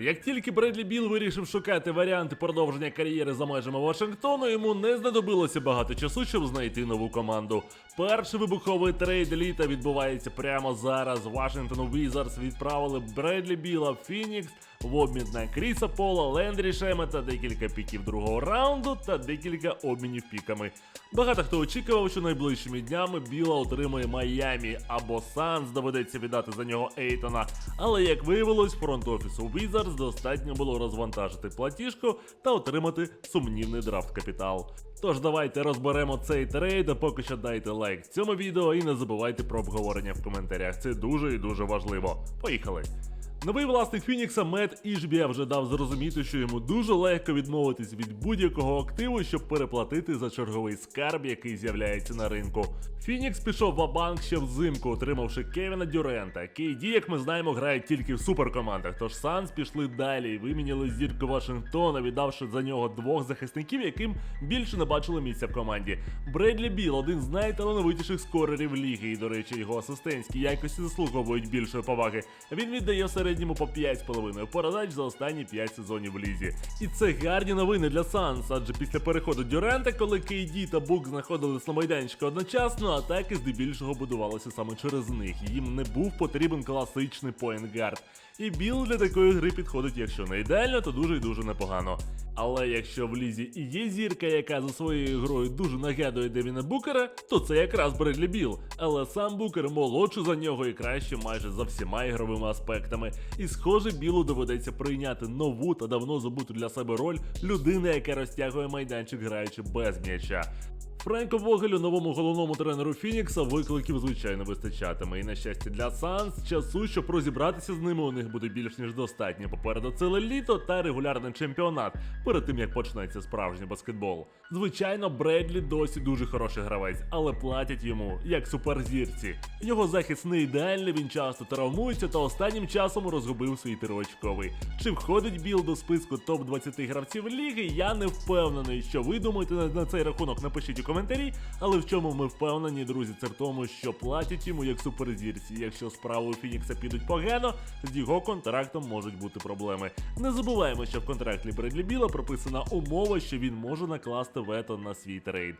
Як тільки Бредлі Біл вирішив шукати варіанти продовження кар'єри за межами Вашингтону, йому не знадобилося багато часу, щоб знайти нову команду. Перший вибуховий трейд літа відбувається прямо зараз. Вашингтону Wizards відправили Бредлі Біла Фінікс в обмін на Кріса Пола, Лендрі Шемета, декілька піків другого раунду та декілька обмінів піками. Багато хто очікував, що найближчими днями Біла отримає Майамі або Санс доведеться віддати за нього Ейтона. Але як виявилось, фронт офісу Wizards достатньо було розвантажити платіжку та отримати сумнівний драфт капітал. Тож давайте розберемо цей трейд, а поки що дайте лайк цьому відео і не забувайте про обговорення в коментарях. Це дуже і дуже важливо. Поїхали! Новий власник Фінікса Мет Ішбія вже дав зрозуміти, що йому дуже легко відмовитись від будь-якого активу, щоб переплатити за черговий скарб, який з'являється на ринку. Фінікс пішов в банк ще взимку, отримавши Кевіна Дюрента. KD, як ми знаємо, грає тільки в суперкомандах. Тож Санс пішли далі і виміняли зірку Вашингтона, віддавши за нього двох захисників, яким більше не бачили місця в команді. Бредлі Біл один з найталановитіших скорерів ліги, і, до речі, його асистентські якості заслуговують більшої поваги. Він віддає в середньому по 5,5 передач за останні 5 сезонів в лізі. І це гарні новини для Санс, адже після переходу Дюрента, коли KD та Бук знаходились на майданчику одночасно, атаки здебільшого будувалися саме через них. Їм не був потрібен класичний поінгард. І Біл для такої гри підходить, якщо не ідеально, то дуже і дуже непогано. Але якщо в лізі і є зірка, яка за своєю грою дуже нагадує Девіна Букера, то це якраз Бредлі Біл. Але сам Букер молодший за нього і краще майже за всіма ігровими аспектами. І схоже, Білу доведеться прийняти нову та давно забуту для себе роль людини, яка розтягує майданчик, граючи без м'яча. Френко Вогелю, новому головному тренеру Фінікса, викликів звичайно вистачатиме. І на щастя для Санс, часу, щоб розібратися з ними, у них буде більш ніж достатньо. Попереду ціле літо та регулярний чемпіонат перед тим як почнеться справжній баскетбол. Звичайно, Бредлі досі дуже хороший гравець, але платять йому як суперзірці. Його захист не ідеальний, він часто травмується та останнім часом розгубив свій триочковий. Чи входить Біл до списку топ 20 гравців ліги? Я не впевнений, що ви думаєте на цей рахунок. Напишіть у коментарі. Але в чому ми впевнені, друзі, це в тому, що платять йому як суперзірці. Якщо справи у Фінікса підуть погано, з його контрактом можуть бути проблеми. Не забуваємо, що в контракті Бредлі Біла прописана умова, що він може накласти вето на свій трейд.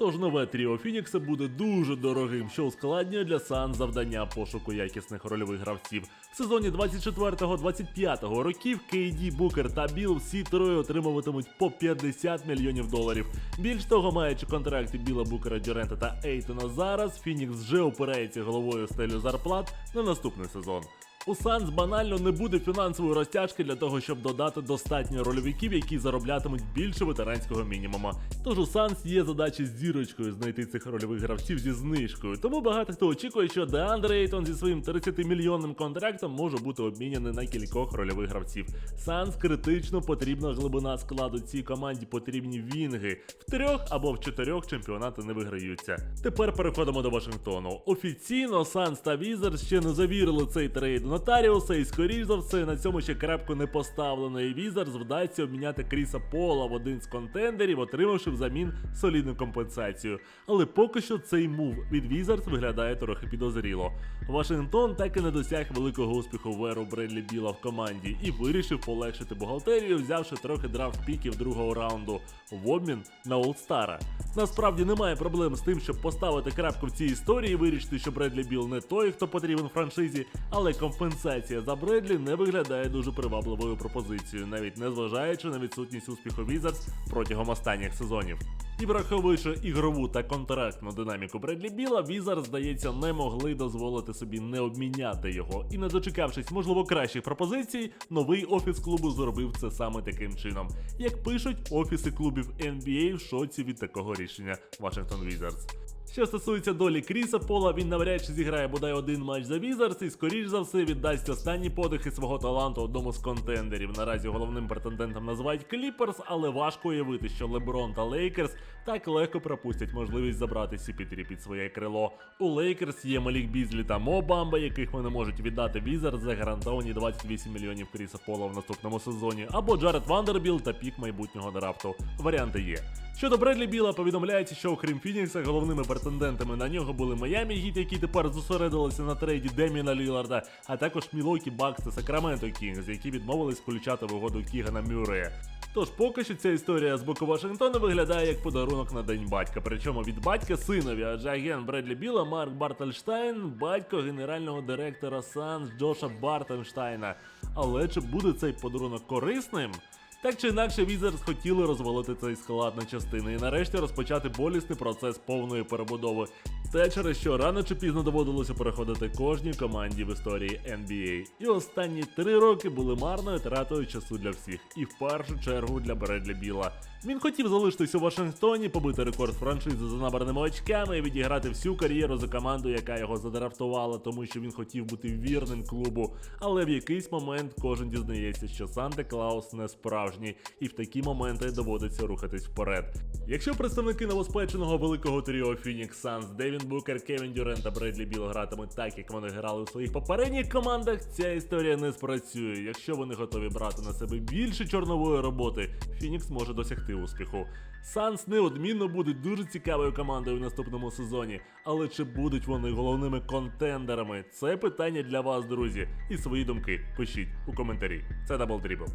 Тож нове тріо Фінікса буде дуже дорогим, що ускладнює для Сан завдання пошуку якісних рольових гравців. В сезоні 24-25 років KD, Букер та Біл всі троє отримуватимуть по 50 мільйонів доларів. Більш того, маючи контракти Біла Букера, Дюрента та Ейтона зараз, Фінікс вже опирається головою стелю зарплат на наступний сезон. У Санс банально не буде фінансової розтяжки для того, щоб додати достатньо рольовиків, які зароблятимуть більше ветеранського мінімума. Тож у Санс є задача з зірочкою знайти цих рольових гравців зі знижкою. Тому багато хто очікує, що Деандре Ейтон зі своїм 30-мільйонним контрактом може бути обміняний на кількох рольових гравців. Санс критично потрібна глибина складу цій команді потрібні вінги. В трьох або в чотирьох чемпіонати не виграються. Тепер переходимо до Вашингтону. Офіційно Санс та Візер ще не завірили цей трейд нотаріуса, і скоріш за все на цьому ще крапку не поставлено. І Візерс вдасться обміняти Кріса Пола в один з контендерів, отримавши взамін солідну компенсацію. Але поки що цей мув від Візерс виглядає трохи підозріло. Вашингтон так і не досяг великого успіху в еру Бредлі Біла в команді і вирішив полегшити бухгалтерію, взявши трохи драфт піків другого раунду в обмін на Олдстара. Насправді немає проблем з тим, щоб поставити крапку в цій історії і вирішити, що Бредлі Біл не той, хто потрібен франшизі, але компенсація за Бредлі не виглядає дуже привабливою пропозицією, навіть незважаючи на відсутність успіху Візардс протягом останніх сезонів. І враховуючи ігрову та контрактну динаміку Бредлі Біла, Візар, здається, не могли дозволити собі не обміняти його. І не дочекавшись, можливо, кращих пропозицій, новий офіс клубу зробив це саме таким чином. Як пишуть офіси клубів NBA в шоці від такого рішення Вашингтон Wizards. Що стосується долі Кріса Пола, він навряд чи зіграє бодай один матч за Візарс і, скоріш за все, віддасть останні подихи свого таланту одному з контендерів. Наразі головним претендентом називають Кліперс, але важко уявити, що Леброн та Лейкерс так легко пропустять можливість забрати CP3 під своє крило. У Лейкерс є Малік Бізлі та Мо Бамба, яких вони можуть віддати Візарс за гарантовані 28 мільйонів Кріса Пола в наступному сезоні, або Джаред Вандербіл та пік майбутнього драфту. Варіанти є. Щодо Бредлі Біла, повідомляється, що окрім Фінікса, головними претендентами на нього були Майамі Гіт, які тепер зосередилися на трейді Деміна Ліларда, а також Мілокі Бакс та Сакраменто Кінгз, які відмовились включати в угоду Кігана Мюррея. Тож поки що ця історія з боку Вашингтона виглядає як подарунок на день батька. Причому від батька синові, адже агент Бредлі Біла Марк Бартельштайн, батько генерального директора Санс Джоша Бартенштайна. Але чи буде цей подарунок корисним? Так чи інакше, Wizards хотіли розвалити цей склад на частини і нарешті розпочати болісний процес повної перебудови. Те, через що рано чи пізно доводилося переходити кожній команді в історії NBA. І останні три роки були марною тратою часу для всіх, і в першу чергу для Бредлі Біла. Він хотів залишитись у Вашингтоні, побити рекорд франшизи за набраними очками і відіграти всю кар'єру за команду, яка його задрафтувала, тому що він хотів бути вірним клубу. Але в якийсь момент кожен дізнається, що Санта Клаус не справжній, і в такі моменти доводиться рухатись вперед. Якщо представники новоспеченого великого тріо Phoenix Suns, Девін Букер, Кевін Дюрен та Бредлі Біл гратимуть так, як вони грали у своїх попередніх командах, ця історія не спрацює. Якщо вони готові брати на себе більше чорнової роботи, Фінікс може досягти успіху. Санс неодмінно будуть дуже цікавою командою в наступному сезоні, але чи будуть вони головними контендерами? Це питання для вас, друзі. І свої думки пишіть у коментарі. Це Дабл Дрібл.